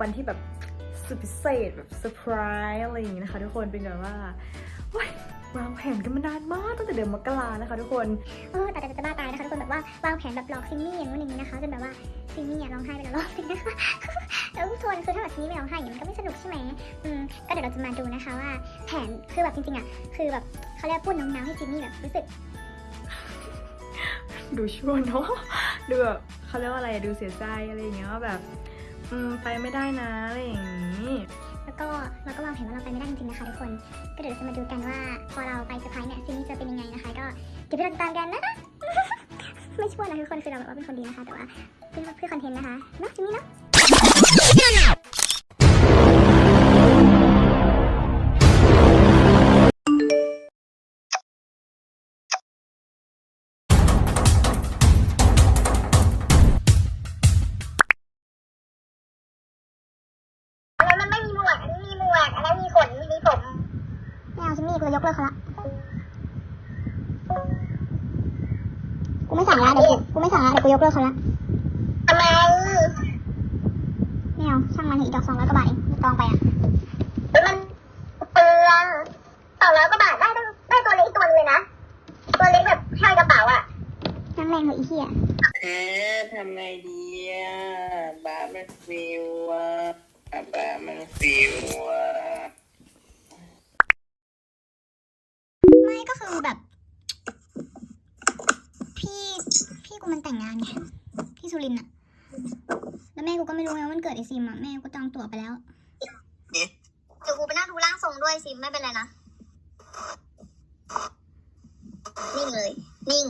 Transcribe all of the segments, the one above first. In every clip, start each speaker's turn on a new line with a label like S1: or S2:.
S1: วันที่
S2: แบบสุดพิเศษแบบเซอร์ไพรส์อะไรอย่างงี้นะคะ ทุกคนเป็นแบบว่าโอ๊ยวางแผนกันมานานมากตั้งแต่เดือนมกรานะคะ ทุกคน
S1: เออแต่แต่จะบ้าตายนะคะทุกคนแบบว่าวางแผนแบบหลอกซินนี่อย่างนู้นอย่างนี้นะคะจนแบบว่าซินนี่อะร้องไห้ไปแล้วรอบนึงนะคะแล้วทุกคนคือถ้าแบบซินนี่ไม่ร้องไห้อย่างนี้มันก็ไม่สนุกใช่ไหมอืมก็เดี๋ยวเราจะมาดูนะคะว่า แผนคือแบบจริงๆอะคือแบบเขาเรียกว่าพูดน้องๆให้ซินนี่แบบรู้สึก
S2: ดูชั่วเนาะดูแบบเขาเรียกว่าอะไรอะดูเสียใจอะไรอย่างเงี้ยว่าแบบ อืมไปไม่ได้นะอะไรอย่างนี้
S1: แล้วก็เราก็วางแผนว่าเราไปไม่ได้จริงๆนะคะทุกคน ก็เดี๋ยวจะมาดูกันว่าพอเราไปเซอร์ไพรส์เนี่ยซีนี้จะเป็นยังไงนะคะ ก็เดี๋ยวไปติดตามกันนะคะ ไม่ชั่วนะทุกคนคือเราแบบว่าเป็นคนดีนะคะ แต่ว่าเพื่อเพื่อคอนเทนต์นะคะเนาะซินนี่เนาะ กูจะยกเลิกเขาละกูไม่สั่งละเดี๋ยวกูกูไม่สั่งละเดี๋ยวกูยกเลิกเขาละทำไมไม่เอาช่างมันเถอะอีกดอกสองร้อยกว่าบาทเองไม่ต้องไปอะมันเปลืองสองร้อยกว่าบาทได้ได้ตัวเล็กอีกตัวนึงเลยนะ ตัวเล็กแบบห้อยกระเป๋าอะนั่งแรงเหอะอีเหี้ย
S3: เอ๊ะทำไงดีอะบ้ามันฟิวอะบ้ามันฟิวอะ
S1: ไม่ก็คือ แบบ พี่พี่กูมันแต่งงานไงพี่สุรินทร์อะแล้วแม่กูก็ไม่รู้ไงว่ามันเกิดไอซิมอะแม่กูจองตั๋วไปแล้วเดี๋ยวกูไปนั่งดูร่างทรงด้วยซิมไม่เป็นไรนะนิ่งเลย นิ่ง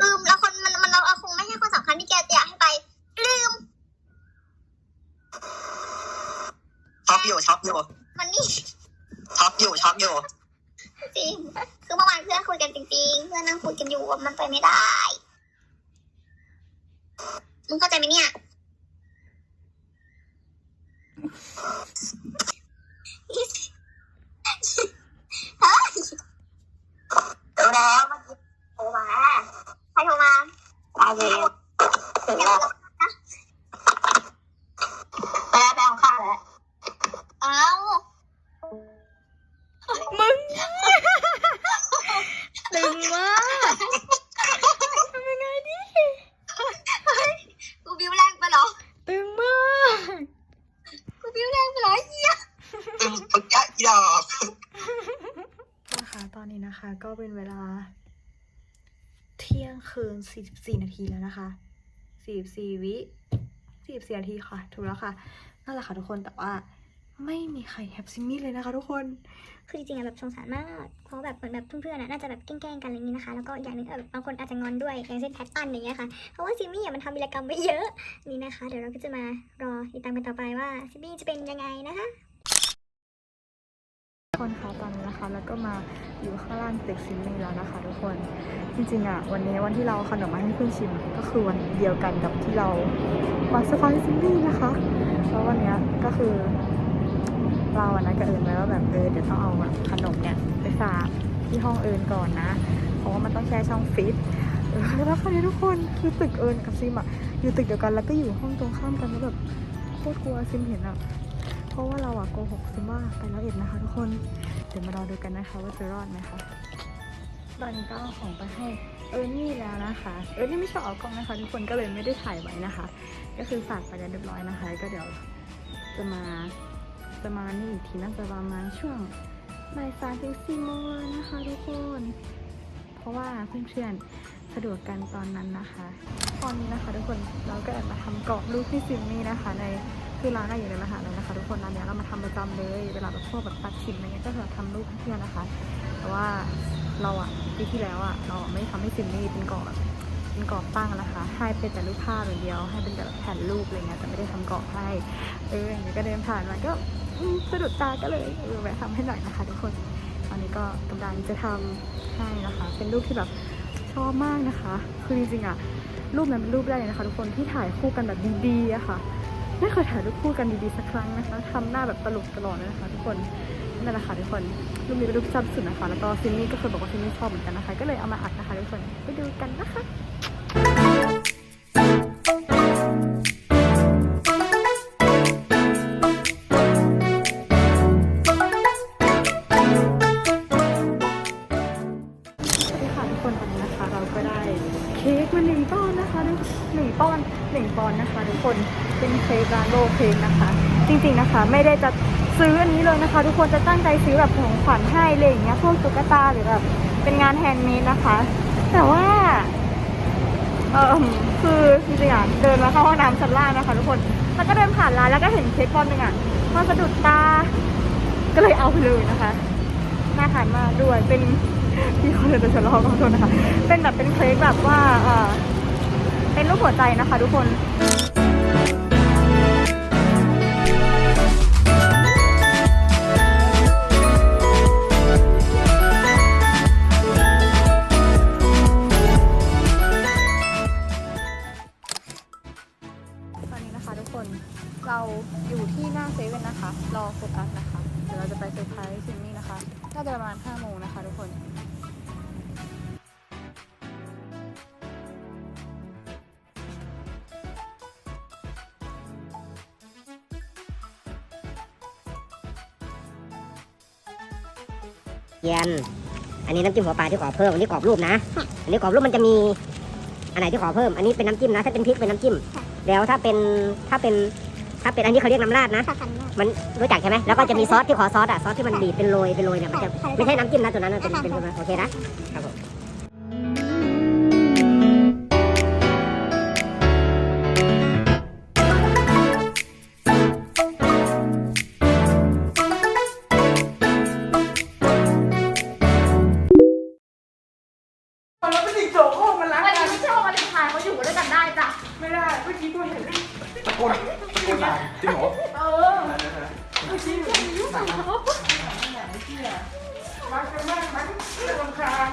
S1: ลืมแล้วคนมันมันเราเอาคงไม่ใช่คนสำคัญที่แกอยากให้ไป ลืม
S4: ช็อกอยู่ช็อกอยู่
S1: มันนี่
S4: ช็อกอยู่ช็อกอยู่
S1: จริง คือเมื่อวานเพื่อนคุยกันจริง ๆ เพื่อนนั่งคุยกันอยู่ว่ามันไปไม่ได้ มึงเข้าใจไหมเนี่ยเฮ้ย
S4: รู้แล้ว
S1: โทรมาใครโทรมา
S4: ตายเลยถึงแล้วไปแล้วไปเอาข้าวแล้ว
S1: เอ้า
S2: มึงตึงมากทำยังไงดี
S1: กูบิวแรงไปเหรอ
S2: ตึงมาก
S1: กูบิวแรงไปเหรอเฮีย
S4: ตึงปึกยักษ์ดอก
S2: นะคะตอนนี้นะคะก็เป็นเวลา เที่ยงคืน 44 นาทีแล้วนะคะ 44 วิ44นาทีค่ะ ถูกแล้วค่ะ นั่นแหละค่ะทุกคน แต่ว่าไม่มีใครแฮปซิมี่เลยนะคะทุกคน
S1: คือจริงๆอะแบบสงสารมาก เพราะแบบเหมือนแบบเพื่อนๆอะน่าจะแบบแกล้งๆกันอะไรอย่างนี้นะคะ แล้วก็อย่างหนึงเออบางคนอาจจะงอนด้วย อย่างเช่นแพทตันอย่างเงี้ยค่ะ เพราะว่าซิมี่อะมันทำวิรกรรมไว้เยอะ นี่นะคะ เดี๋ยวเราก็จะมารอติดตามกันต่อไปว่าซิมี่จะเป็นยังไงนะคะ
S2: คนคะตอนนี้นะคะ แล้วก็มาอยู่ข้างล่างตึกซิมมี่แล้วนะคะ ทุกคนจริงๆอะวันนี้วันที่เราขนมมาให้เพื่อนชิมก็คือวันเดียวกันกับที่เรามาสปายซิมมี่นะคะแล้ววันนี้ก็คือเราอะนะกับเอิญไว้ว่าแบบเออเดี๋ยวต้องเอาขนมเนี่ยไปฝากที่ห้องเอิญก่อนนะ เพราะว่ามันต้องแช่ช่องฟิตแล้วคราวนี้ทุกคนคือตึกเอิญกับซิมอะอยู่ตึกเดียวกันแล้วก็อยู่ห้องตรงข้ามกันแล้วแบบโคตรกลัวซิมเห็นอะ เพราะว่าเราอะโกหกซิมว่าไปแล้วเอ็ดนะคะทุกคน เดี๋ยวมารอดูกันนะคะว่าจะรอดไหมคะตอนนี้ก็เอาของไปให้เอิญนี่แล้วนะคะ เอิญนี่ไม่ชอบเอากล้องนะคะ ทุกคนก็เลยไม่ได้ถ่ายไว้นะคะ ก็คือฝากไปแล้วเรียบร้อยนะคะ ก็เดี๋ยวจะมาจะมานี่อีกทีน่าจะประมาณช่วงบ่ายสามถึงสี่โมงเลยนะคะทุกคน เพราะว่าเพื่อนๆสะดวกกันตอนนั้นนะคะ ตอนนี้นะคะทุกคนเราก็แอบมาทำกรอบรูปพี่ซิมมี่นะคะใน คือร้านอะอยู่ในมหาลัยนะคะ ทุกคนร้านเนี้ยเรามาทำประจำเลย เวลาแบบพวกแบบตัดชิมอะไรเงี้ยก็คือทำรูปให้เพื่อนนะคะ แต่ว่าเราอะปีที่แล้วอะเราไม่ทำให้ซิมมี่เป็นกรอบเป็นกรอบตั้งนะคะ ให้เป็นแต่รูปภาพอย่างเดียว ให้เป็นแต่แผ่นรูปอะไรเงี้ยแต่ไม่ได้ทำกรอบให้ เอออย่างนี้ก็เดินผ่านมาก็สะดุดตาก็เลยเออแวะทำให้หน่อยนะคะ ทุกคนตอนนี้ก็กำลังจะทำให้นะคะ เป็นรูปที่แบบชอบมากนะคะ คือจริงๆอะรูปนั้นเป็นรูปแรกเลยนะคะ ทุกคนที่ถ่ายคู่กันแบบดีๆอะค่ะ ไม่เคยถ่ายรูปคู่กันดีๆสักครั้งนะคะทำหน้าแบบตลกตลอดเลยนะคะทุกคนนั่นแหละค่ะทุกคนรูปนี้เป็นรูปจำสุดนะคะ แล้วก็ซินนี่ก็เคยบอกว่าซินนี่ชอบเหมือนกันนะคะ ก็เลยเอามาอัดนะคะทุกคนไปดูกันนะคะ ไม่ได้จะซื้ออันนี้เลยนะคะ ทุกคนจะตั้งใจซื้อแบบของขวัญให้อะไรอย่างเงี้ยพวกตุ๊กตาหรือแบบเป็นงานแฮนด์เมดนะคะ แต่ว่าเออคือจริงๆอะเดินมาเข้าห้องน้ำชั้นล่างนะคะทุกคนแล้วก็เดินผ่านร้านแล้วก็เห็นเค้กก้อนหนึ่งอะมันสะดุดตา ก็เลยเอาไปเลยนะคะน่าทานมากด้วยเป็นพี่คนเลยจะฉลองขอโทษนะคะ เป็นแบบเป็นเค้กแบบว่าเออเป็นรูปหัวใจนะคะ ทุกคน เราอยู่ที่หน้าเซเว่นนะคะ รอโฟกัสนะคะ เดี๋ยวเราจะไปเซอร์ไพรส์ซินนี่นะคะ น่าจะประมาณ5โมงนะคะทุกคน
S5: เยียนอันนี้น้ำจิ้มหัวปลาที่ขอเพิ่ม อันนี้กรอบรูปนะ อันนี้กรอบรูปมันจะมี อันไหนที่ขอเพิ่ม อันนี้เป็นน้ำจิ้มนะ ถ้าเป็นพริกเป็นน้ำจิ้ม แล้วถ้าเป็นถ้าเป็น ถ้าเป็นอันนี้เขาเรียกน้ำราดนะ
S6: ค่ะค่ะนี่
S5: มันรู้จักใช่ไหมแล้วก็จะมีซอสที่ขอซอสอะซอสที่มันบีบเป็นโรยเป็นโรยเนี่ยมันจะ
S6: ค่ะ
S5: ไม่ใช่น้ำจิ้มนะตัวนั้นนะเป็นเป็นโอเคนะครับผม
S2: แล้วเป็นอีกโจโก้มันรักกันไม่ใช่ว่าวันเลนไทน์เขาอยู่ด้วยกันได้จ้ะไม่ได้เมื่อกี้กูเห็น
S7: ตะโกน ตะโกนด่จริงเหรอ
S2: เออเมื่อกี้กูยุ่งกับเขารักกันมากมั้งเรื่องรำคาญ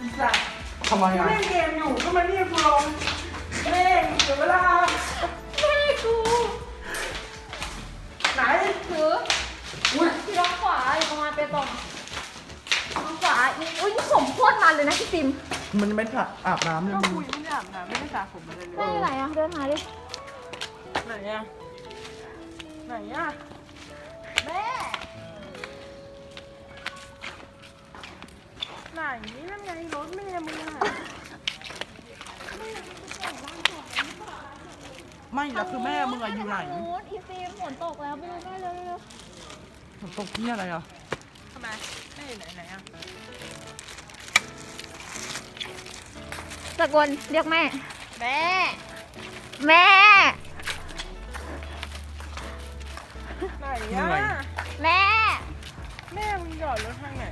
S2: อีสัตว์
S7: ทำไมอะ
S2: เล่นเกมอยู่ก็มาเรียกกูลงเล่นเสียเวลาแม่กูไหน
S8: ถือที่ร้องขวาอยู่ประมาณเปตองร้องขวาอีอุ้ยนี่ผมโคตรมันเลยนะพี่ซิม
S7: มันไม่สระอาบน้ำเลย
S2: ก็คุยไม่ได้อาบน้ำไม่ได้สระผมอะไรเลย
S8: ได้ไหนอะเดินหาดิ
S2: ไหนอะไหนอะแม่ไหนนั่นไงรถแม่มึงอะ
S7: ไม่แล้วคือแม่มึงอะอยู่ไหน
S8: นู้นอีซิมฝนตกแล้วไปดูได้เลยเร็ว
S7: ผมตกที่อะไรอะ
S2: ทำไมแม่อยู่ไหนไหนอะ
S8: ตะโกนเรียกแม่
S2: แม่
S8: แม่
S7: เหนื่อย
S2: อะ
S8: แม่
S2: แม่มึงจอดรถทางไหน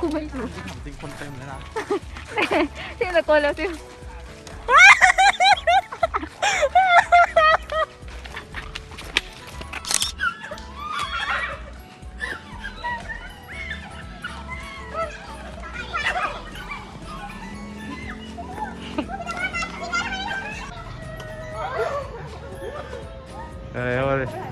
S8: กูไม่รู้
S7: ถามจริงคนเต็มเลยนะ
S8: แม่ซิมตะโกนเร็วซิม
S9: เออเอาเลย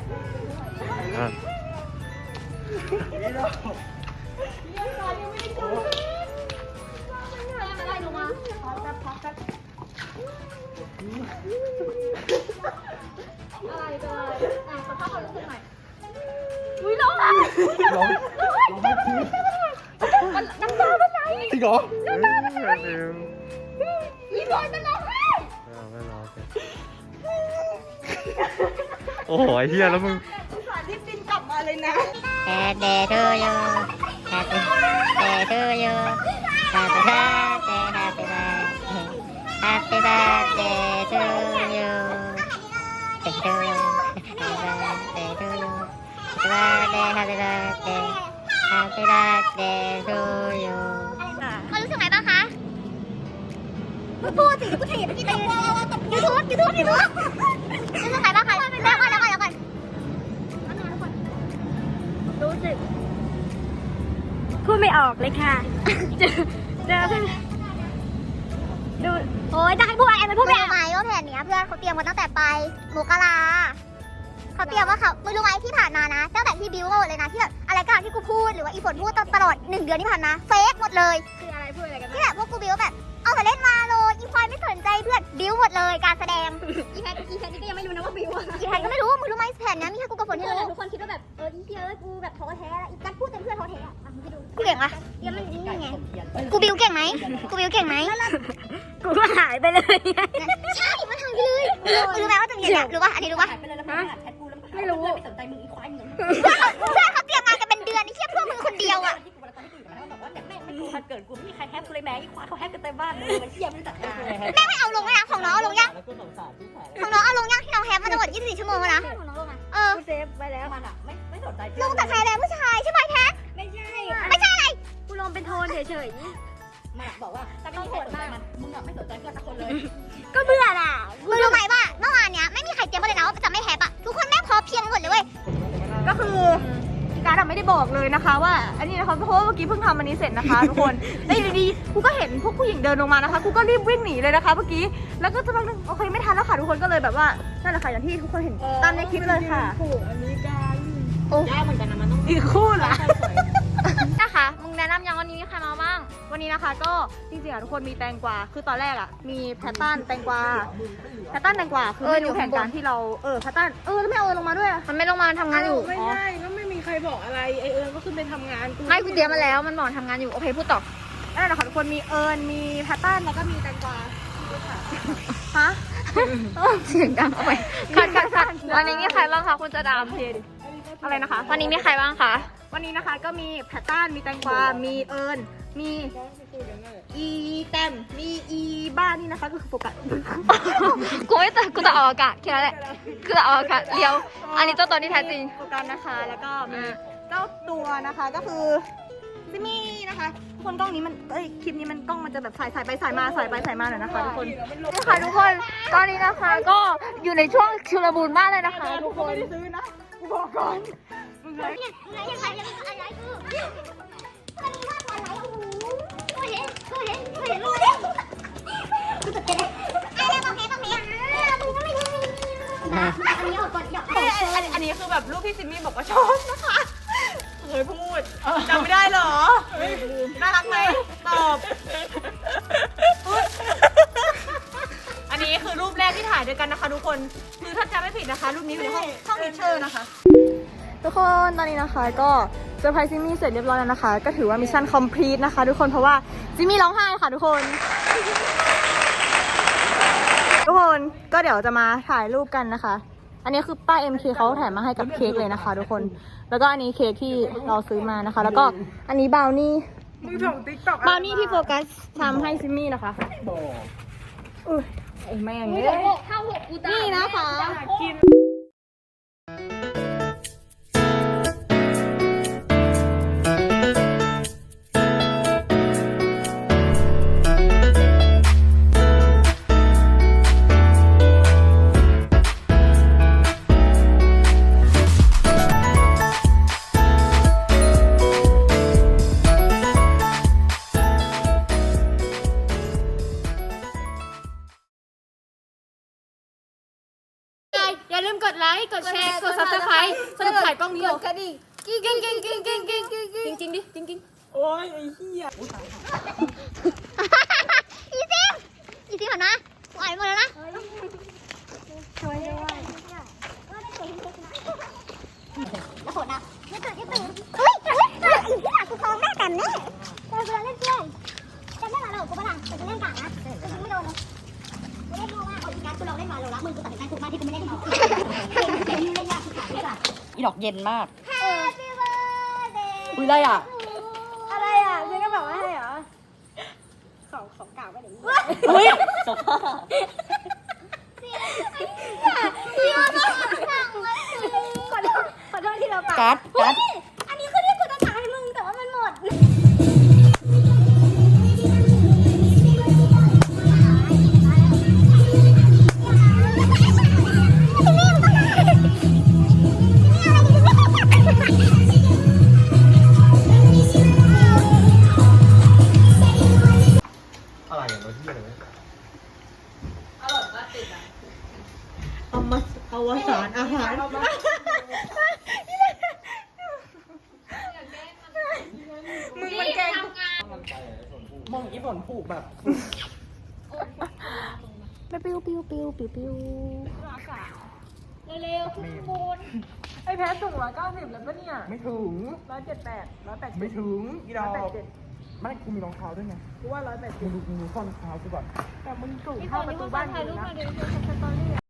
S7: จริงเหรอ
S9: เดี๋ยว
S8: อีบอยมันร้องไห้
S9: เอาไม่รอโอเคโอ้โหไอ้เหี้ยแล้วมึง
S5: Happy to you Happy birthday to you Happy birthday Happy birthday Happy birthday to you Happy to you Happy birthday to you Happy birthday Happy birthday Happy birthday to ู
S6: พูดสิกูถีบพี่ตียูทูบยูทูบยูทูบรู้สึกไงบ้างคะแล้วก่อนแล้วก่อนแล้วก่อนรู้สึกพูดไม่ออกเลยค่ะเจอเจอนดูโอ้ยจะให้พูดอะไรมันพูดไม่ออกไหมว่าแผนเนี้ยเพื่อนเขาเตรียมมาตั้งแต่ไปลายมกราเขาเตรียมว่าเขาไม่รู้ไหมที่ผ่านมานะตั้งแต่ที่บิวมาหมดเลยนะที่แบบอะไรก็ตามที่กูพูดหรือว่าอีฝนพูดตลอดหนึ่งเดือนที่ผ่านมาเฟกหมดเลย
S8: คืออะไรพูดอะไรกัน
S6: ที่แบบพวกกูบิวแบบเอาแต่เล่น ไม่สนใจเพื่อนบิวหมดเลยการแสดง
S8: อีแพทอีแพทนี่ก็ยังไม่รู้นะว่าบิวอะ
S6: อีแพนก็ไม่รู้มึงรู้ไหมแผนเนี้ยมีแค่กูกับฝนที่รู้
S8: ทุกคนคิดว่าแบบเอออีเพียเอ้ยกูแบบท้อแท้แล้วอีกัดพูดจนเพื่อนท้อแท้อะอะมึงไปดู
S6: กูเก่งปะ
S8: เดี๋ยวมันนี่ไง
S6: กูบิวเก่งไหมกูบิวเก่งไหม
S8: กูก็หายไปเลย
S6: ใช่มันทำไปเลยมึงรู้ไหมว่าจะมีอะไรรู้ป่ะอันนี้รู้ป่ะ
S8: หายไปเลยแล้วมันแชทกูแล้วไม่รู้ไม่สนใจมึงอีควายมึง
S6: เพื่อนเพื่อนเขาเตรียมมากันเป็นเดือนนี่เทียบพวกมึงคนเดียวอะ
S8: กูวันเกิดกูไม่มีใครแฮปกูเลยแม่อีควายเขาแฮปกันเต็มบ้านเลยมันเทียบไม่จัดการ
S6: แม่ไม่เอาลงเลยนะของน้องเอาลงยังของน้องเอาลงยังที่น้องแฮปมันจะหมด24 ชั่วโมงแล้วนะ
S8: ของน้องลงอะ
S6: เออ
S8: กูเซฟไว้แล้วมันอะไม่ไม่สนใจ
S6: ลงแต่ชายแดนผู้ชายใช่ไหมแท็ก
S8: ไม่ใช่
S6: ไม่ใช่อะไร
S8: กูลงเป็นโทนเฉยๆมันบอกว่าถ้าไม่มีใครสนใจมันมึงอะไม่สนใจเพื่อนสักคนเลย
S6: ก็เบื่อน่ะมึงรู้ไหมว่าเมื่อวานเนี้ยไม่มีใครเตรียมมาเลยนะว่าจะไม่แฮปอะทุกคนแม่งพอเพียงหมดเลยเว้ย
S10: ก็คือ การดไม่ได้บอกเลยนะคะ ว่าอันนี้นะคะเพราะว่าเมื่อกี้เพิ่งทำอันนี้เสร็จนะคะทุกคนแล้วอยู่ดีๆกูก็เห็นพวกผู้หญิงเดินลงมานะคะกูก็รีบวิ่งหนีเลยนะคะเมื่อกี้แล้วก็จะมาโอเคไม่ทันแล้วค่ะทุกคนก็เลยแบบว่านั่นแหละค่ะอย่างที่ทุกคนเห็นตามในคลิปเลยค่ะ
S8: ยากเหมือนกันนะมันต้อง
S10: อีกคู่ละ
S8: นะคะมึงแนะนำยังวันนี้มีใครมาบ้าง
S10: วันนี้นะคะก็จริงๆอะทุกคนมีแตงกวา คือตอนแรกอะมีแพตตันแตงกวา แพตตันแตงกวาคือไม่รู้แผนการที่เรา เออแพตตัน เออแล้วไม่เอาเออลงมาด้วยอะ
S8: มันไม่ลงมาทำงานอยู่
S7: ไม่ใช่ก็ไม่มี ใครบอกอะไรไอเอิญก็ขึ้นไปทำงานกู
S8: ไม่กูเตรียมมาแล้วมันบอกทำงานอยู่ โอเคพูดต่อ
S10: นั่นแหละค่ะทุกคนมีเอิญมีแพตตันแล้วก็มีแตงกวาฮะ
S8: เสียงดังเอาไปคัดคัดคัดวันนี้มีใครบ้างคะคุณจะดาม
S10: อะไรนะคะ
S8: วันนี้มีใครบ้างคะ
S10: วันนี้นะคะก็มีแพตตันมีแตงกวา มีเอิญมี อีแตมมีอีบ้านนี่นะคะก็คือโฟกัส
S8: กูไม่แต่กูจะออกอากาศแค่นั้นแหละกูจะออกอากาศเดียว อันนี้เจ้าตัวที่แท้จริง
S10: โฟกัสนะคะ แล้วก็มีเจ้าตัวนะคะก็คือซิมี่นะคะทุกคนกล้องนี้มันเอ้ยคลิปนี้มันกล้องมันจะแบบสายสายไปสายมาสายไปสายมาหน่อยนะคะทุกคน
S8: นี่ค่ะทุกคนตอนนี้นะคะก็อยู่ในช่วงชุลมุนมากเลยนะคะ ทุกคน
S10: ไม่ได้ซื้อนะกูบอกก่อน
S6: อะไรอ เห็นกูเห็นกูเห็นกูเห็นกูตกใจเลยอะไรบอกเพบอกเพอะมึงก็ไม่รู้อันนี้ออกก่อนหยอก
S10: เอ้ยอันอันนี้คือแบบรูปที่ซิมมี่บอกว่าชอบนะคะเคยพูดจำไม่ได้เหรอ น่ารักไหมตอบอันนี้คือรูปแรกที่ถ่ายด้วยกันนะคะทุกคน คือถ้าจำไม่ผิดนะคะ รูปนี้อยู่ในห้องห้องเลเชอร์นะคะ ทุกคนตอนนี้นะคะก็เซอร์ไพรส์ซิมมี่เสร็จเรียบร้อยแล้วนะคะ ก็ถือว่ามิชชั่นคอมพลีทนะคะ ทุกคนเพราะว่าซิมมี่ร้องไห้ค่ะทุกคน ทุกคนก็เดี๋ยวจะมาถ่ายรูปกันนะคะ อันนี้คือป้า MK เขาแถมมาให้กับเค้กเลยนะคะ ทุกคน แล้วก็อันนี้เค้กที่เราซื้อมานะคะ แล้วก็อันนี้บราวนี่
S7: มึงส่งติ๊กต็อก
S10: บราวนี่ที่โฟกัสทำให้ซิมมี่นะคะอุ้ยไอ้แม่งเนี่ยนี่นะคะ
S8: อย่า ดไลค์กดแชร์ กด subscribe สนุกถ่ายกล้องนี้กดกระดิ่งกิ้งกิ้งกิ้งกิ้งกิ้งกิ้งกิ้งจริงดิจริงจริง
S7: โอ้ยไอ้เหี้ย
S6: อีซิมอีซิมหันมากูอ่านหมดแล้วนะแล้วโหดนะไม่ตื่นไม่ตื่นเฮ้ยเฮ้ยเฮ้ยอีที่หลังกูฟ้องแม่กันแน่เจอกูแล้วเล่นเพื่อนจำได้หรอกูปะล่ะแต่กูเล่นกากนะกูยิงไม่โดนเลย เล่นดูว่าเอาอีกการกูลองเล่นมาเรารักมึงกูตัดสินใจถูกมากที่กูไม่เล่นกับมึงเกมนี้เล่นยากที่สุดเลย
S11: อีดอกเย็นมาก
S6: Happy birthday
S11: อุ้ยได้อะ
S6: อะไรอะเจ๊ก็บอกว่าให้เหรอ ข
S11: อุ้ยสภาพ
S6: พี่ว่าต้องสั่งมาสิขอโทษขอโทษที่เราปาก
S11: กัดกัด
S6: อว
S2: สานอาหารมึงมันแกง
S7: มองอีฝนผูกแบบ
S2: ปิ้วปิ้วปิ้วปิ้วปิ้ว
S8: เร็วๆขึ้นบน
S7: ไอแพ้สูงร้อยเก้าสิบแล้วปะเนี่ย
S12: ไม่ถึง
S7: ร้อยเจ็ดแปดร้อยแปด
S12: ไม่ถึงอีดอกไม่กูมีรองเท้าด้วยไง
S7: กูว่าร้อยแปด
S12: มึ
S7: เจ็ด
S12: งดูมึงดูข้อรองเท้ากูก่อน
S7: แต่มึงสูงเท่าประตูบ้าน
S8: ถ่ายรู
S7: นะ